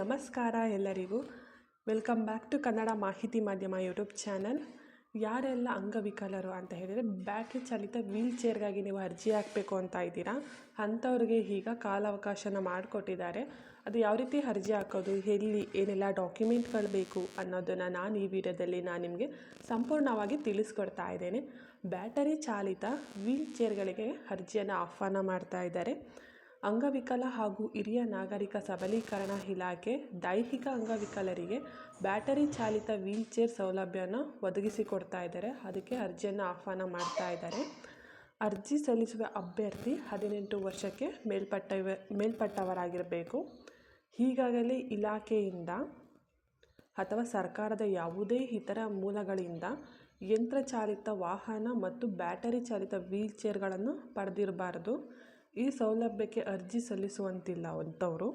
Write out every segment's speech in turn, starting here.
ನಮಸ್ಕಾರ ಎಲ್ಲರಿಗೂ. Welcome back to Kannada ಮಾಹಿತಿ ಮಾಧ್ಯಮ ಯೂಟ್ಯೂಬ್ ಚಾನಲ್ ಯಾರೆಲ್ಲ ಅಂಗವಿಕಲರು ಅಂತ ಹೇಳಿದರೆ, ಬ್ಯಾಟ್ರಿ ಚಾಲಿತ ವೀಲ್ ಚೇರ್ಗಾಗಿ ನೀವು ಅರ್ಜಿ ಹಾಕಬೇಕು ಅಂತ ಇದ್ದೀರಾ, ಅಂಥವ್ರಿಗೆ ಈಗ ಕಾಲಾವಕಾಶನ ಮಾಡಿಕೊಟ್ಟಿದ್ದಾರೆ. ಅದು ಯಾವ ರೀತಿ ಅರ್ಜಿ ಹಾಕೋದು, ಎಲ್ಲಿ ಏನೆಲ್ಲ ಡಾಕ್ಯುಮೆಂಟ್ಗಳು ಬೇಕು ಅನ್ನೋದನ್ನು ನಾನು ಈ ವಿಡಿಯೋದಲ್ಲಿ ನಾನು ನಿಮಗೆ ಸಂಪೂರ್ಣವಾಗಿ ತಿಳಿಸ್ಕೊಡ್ತಾ ಇದ್ದೇನೆ. ಬ್ಯಾಟರಿ ಚಾಲಿತ ವೀಲ್ ಚೇರ್ಗಳಿಗೆ ಅರ್ಜಿಯನ್ನು ಆಹ್ವಾನ ಮಾಡ್ತಾ ಇದ್ದಾರೆ. ಅಂಗವಿಕಲ ಹಾಗೂ ಹಿರಿಯ ನಾಗರಿಕ ಸಬಲೀಕರಣ ಇಲಾಖೆ ದೈಹಿಕ ಅಂಗವಿಕಲರಿಗೆ ಬ್ಯಾಟರಿ ಚಾಲಿತ ವೀಲ್ಚೇರ್ ಸೌಲಭ್ಯನ ಒದಗಿಸಿಕೊಡ್ತಾ ಇದ್ದಾರೆ. ಅದಕ್ಕೆ ಅರ್ಜಿಯನ್ನು ಆಹ್ವಾನ ಮಾಡ್ತಾ ಇದ್ದಾರೆ. ಅರ್ಜಿ ಸಲ್ಲಿಸುವ ಅಭ್ಯರ್ಥಿ ಹದಿನೆಂಟು ವರ್ಷಕ್ಕೆ ಮೇಲ್ಪಟ್ಟವ, ಮೇಲ್ಪಟ್ಟವರಾಗಿರಬೇಕು. ಈಗಾಗಲೇ ಇಲಾಖೆಯಿಂದ ಅಥವಾ ಸರ್ಕಾರದ ಯಾವುದೇ ಇತರ ಮೂಲಗಳಿಂದ ಯಂತ್ರಚಾಲಿತ ವಾಹನ ಮತ್ತು ಬ್ಯಾಟರಿ ಚಾಲಿತ ವೀಲ್ ಚೇರ್ಗಳನ್ನು ಪಡೆದಿರಬಾರ್ದು. ಈ ಸೌಲಭ್ಯಕ್ಕೆ ಅರ್ಜಿ ಸಲ್ಲಿಸುವಂತಿಲ್ಲ ಅಂಥವರು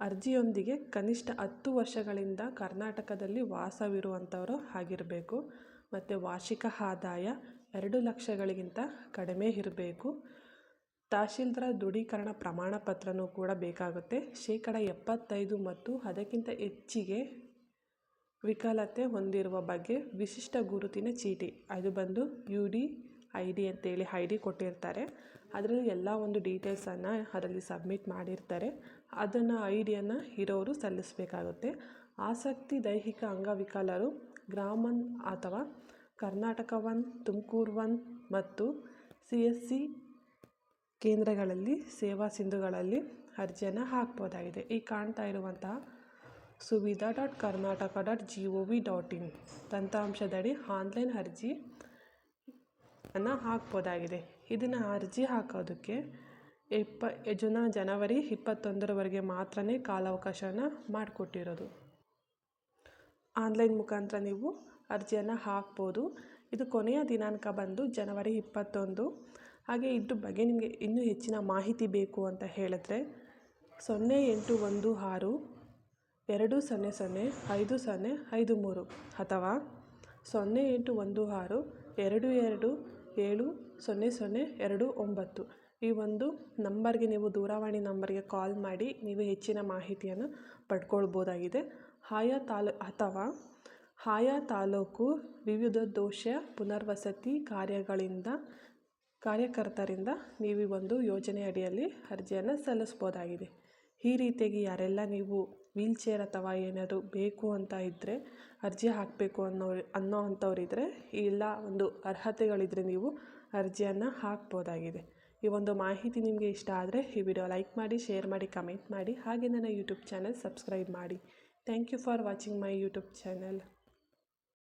ಅರ್ಜಿಯೊಂದಿಗೆ ಕನಿಷ್ಠ ಹತ್ತು ವರ್ಷಗಳಿಂದ ಕರ್ನಾಟಕದಲ್ಲಿ ವಾಸವಿರುವಂಥವರು ಆಗಿರಬೇಕು. ಮತ್ತು ವಾರ್ಷಿಕ ಆದಾಯ ಎರಡು ಲಕ್ಷಗಳಿಗಿಂತ ಕಡಿಮೆ ಇರಬೇಕು. ತಹಶೀಲ್ದಾರ ದೃಢೀಕರಣ ಪ್ರಮಾಣ ಪತ್ರನೂ ಕೂಡ ಬೇಕಾಗುತ್ತೆ. ಶೇಕಡ ಎಪ್ಪತ್ತೈದು ಮತ್ತು ಅದಕ್ಕಿಂತ ಹೆಚ್ಚಿಗೆ ವಿಕಲತೆ ಹೊಂದಿರುವ ಬಗ್ಗೆ ವಿಶಿಷ್ಟ ಗುರುತಿನ ಚೀಟಿ. ಅದು ಬಂದು ಯು ಡಿ, ಐ ಡಿ ಅಂತೇಳಿ ಐ ಡಿ ಕೊಟ್ಟಿರ್ತಾರೆ. ಅದರಲ್ಲಿ ಎಲ್ಲ ಒಂದು ಡೀಟೇಲ್ಸನ್ನು ಅದರಲ್ಲಿ ಸಬ್ಮಿಟ್ ಮಾಡಿರ್ತಾರೆ. ಅದನ್ನು ಐ ಇರೋರು ಸಲ್ಲಿಸಬೇಕಾಗುತ್ತೆ. ಆಸಕ್ತಿ ದೈಹಿಕ ಅಂಗವಿಕಲರು ಗ್ರಾಮನ್ ಅಥವಾ ಕರ್ನಾಟಕ ಒನ್, ತುಮಕೂರು ಒನ್ ಮತ್ತು ಸಿ ಎಸ್ ಸಿ ಕೇಂದ್ರಗಳಲ್ಲಿ ಸೇವಾ ಸಿಂಧುಗಳಲ್ಲಿ ಅರ್ಜಿಯನ್ನು ಹಾಕ್ಬೋದಾಗಿದೆ. ಈ ಕಾಣ್ತಾ ಇರುವಂತಹ Suvidha dot Karnataka dot G O V dot in. ತಂತ್ರಾಂಶದಡಿ online ಅರ್ಜಿ ಅನ್ನು ಹಾಕ್ಬೋದಾಗಿದೆ. ಇದನ್ನು ಅರ್ಜಿ ಹಾಕೋದಕ್ಕೆ ಇಪ್ಪ, ಜುನ ಜನವರಿ ಇಪ್ಪತ್ತೊಂದರವರೆಗೆ ಮಾತ್ರ ಕಾಲಾವಕಾಶನ ಮಾಡಿಕೊಟ್ಟಿರೋದು. ಆನ್ಲೈನ್ ಮುಖಾಂತರ ನೀವು ಅರ್ಜಿಯನ್ನು ಹಾಕ್ಬೋದು. ಇದು ಕೊನೆಯ ದಿನಾಂಕ ಬಂದು ಜನವರಿ ಇಪ್ಪತ್ತೊಂದು. ಹಾಗೆ ಇದ್ರ ಬಗ್ಗೆ ನಿಮಗೆ ಇನ್ನೂ ಹೆಚ್ಚಿನ ಮಾಹಿತಿ ಬೇಕು ಅಂತ ಹೇಳಿದ್ರೆ ಸೊನ್ನೆ ಎಂಟು ಒಂದು ಆರು, ಎರಡು ಸೊನ್ನೆ ಸೊನ್ನೆ, ಐದು ಸೊನ್ನೆ, ಐದು ಮೂರು ಅಥವಾ ಸೊನ್ನೆ ಎಂಟು ಒಂದು ಆರು, ಎರಡು ಎರಡು ಏಳು, ಸೊನ್ನೆ ಸೊನ್ನೆ, ಎರಡು, ಒಂಬತ್ತು. ಈ ಒಂದು ನಂಬರ್ಗೆ ನೀವು ದೂರವಾಣಿ ನಂಬರ್ಗೆ ಕಾಲ್ ಮಾಡಿ ನೀವು ಹೆಚ್ಚಿನ ಮಾಹಿತಿಯನ್ನು ಪಡ್ಕೊಳ್ಬೋದಾಗಿದೆ. ಆಯಾ ತಾಲೂ, ಅಥವಾ ಆಯಾ ತಾಲೂಕು ವಿವಿಧ ದೋಷ ಪುನರ್ವಸತಿ ಕಾರ್ಯಗಳಿಂದ, ಕಾರ್ಯಕರ್ತರಿಂದ ನೀವು ಒಂದು ಯೋಜನೆ ಅಡಿಯಲ್ಲಿ ಅರ್ಜಿಯನ್ನು ಸಲ್ಲಿಸ್ಬೋದಾಗಿದೆ ಈ ರೀತಿಯಾಗಿ ಯಾರೆಲ್ಲ ನೀವು ವೀಲ್ ಚೇರ್ ಅಥವಾ ಏನಾದರೂ ಬೇಕು ಅಂತ ಇದ್ದರೆ ಅರ್ಜಿ ಹಾಕಬೇಕು ಅನ್ನೋ ಅನ್ನೋ ಅಂಥವ್ರಿದ್ರೆ ಎಲ್ಲ ಒಂದು ಅರ್ಹತೆಗಳಿದ್ದರೆ ನೀವು ಅರ್ಜಿಯನ್ನು ಹಾಕ್ಬೋದಾಗಿದೆ. ಈ ಒಂದು ಮಾಹಿತಿ ನಿಮಗೆ ಇಷ್ಟ ಆದರೆ ಈ ವಿಡಿಯೋ ಲೈಕ್ ಮಾಡಿ, ಶೇರ್ ಮಾಡಿ, ಕಮೆಂಟ್ ಮಾಡಿ, ಹಾಗೆ ನನ್ನ ಯೂಟ್ಯೂಬ್ ಚಾನಲ್ ಸಬ್ಸ್ಕ್ರೈಬ್ ಮಾಡಿ. Thank you for watching my YouTube channel.